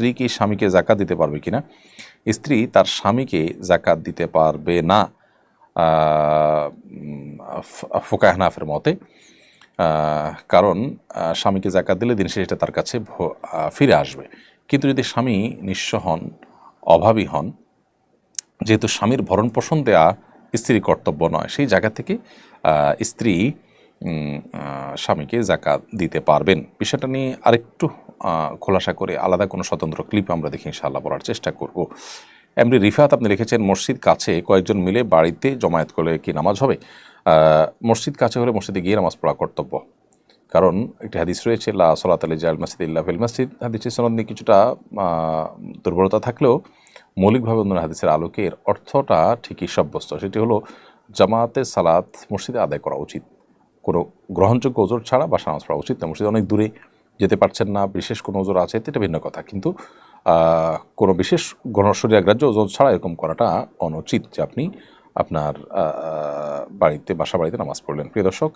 স্ত্রী কি স্বামীকে জাকাত দিতে পারবে কিনা? স্ত্রী তার স্বামীকে জাকাত দিতে পারবে না। ফোকাহনাফের মতে কারণ স্বামীকে জাকাত দিলে দিন শেষে তার কাছে ফিরে আসবে। কিন্তু যদি স্বামী নিঃস্ব হন, অভাবী হন, যেহেতু স্বামীর ভরণ পোষণ দেয়া স্ত্রীর কর্তব্য নয়, সেই জায়গা থেকে স্ত্রী স্বামীকে জাকাত দিতে পারবেন। বিষয়টা নিয়ে আরেকটু খোলাসা করে আলাদা কোনো স্বতন্ত্র ক্লিপ আমরা দেখি ইনশাআল্লাহ বলার চেষ্টা করব। এমনি রিফাত, আপনি লিখেছেন মসজিদ কাছে, কয়েকজন মিলে বাড়িতে জমায়েত করলে কি নামাজ হবে? মসজিদ কাছে হলে মসজিদে গিয়ে নামাজ পড়া কর্তব্য। কারণ একটি হাদিস রয়েছে, লা সলাত আলী জাল মাসিদ ইল্লা ফিল মসজিদ। হাদিসের সনদ নিয়ে কিছুটা দুর্বলতা থাকলেও মৌলিকভাবে অন্য হাদিসের আলোকে এর অর্থটা ঠিকই সাব্যস্ত। সেটি হলো জামাতে সালাত মসজিদে আদায় করা উচিত। কোনো গ্রহণযোগ্য ওজোর ছাড়া বা নামাজ পড়া উচিত না। মসজিদে অনেক দূরে। যেতে পারছেন না, বিশেষ কোনো ওজোর আছে, এটা ভিন্ন কথা। কিন্তু কোনো বিশেষ গণশরীরাগ্রাহ্য ওজন ছাড়া এরকম করাটা অনুচিত যে আপনি আপনার বাড়িতে, বাসা বাড়িতে নামাজ পড়লেন। প্রিয় দর্শক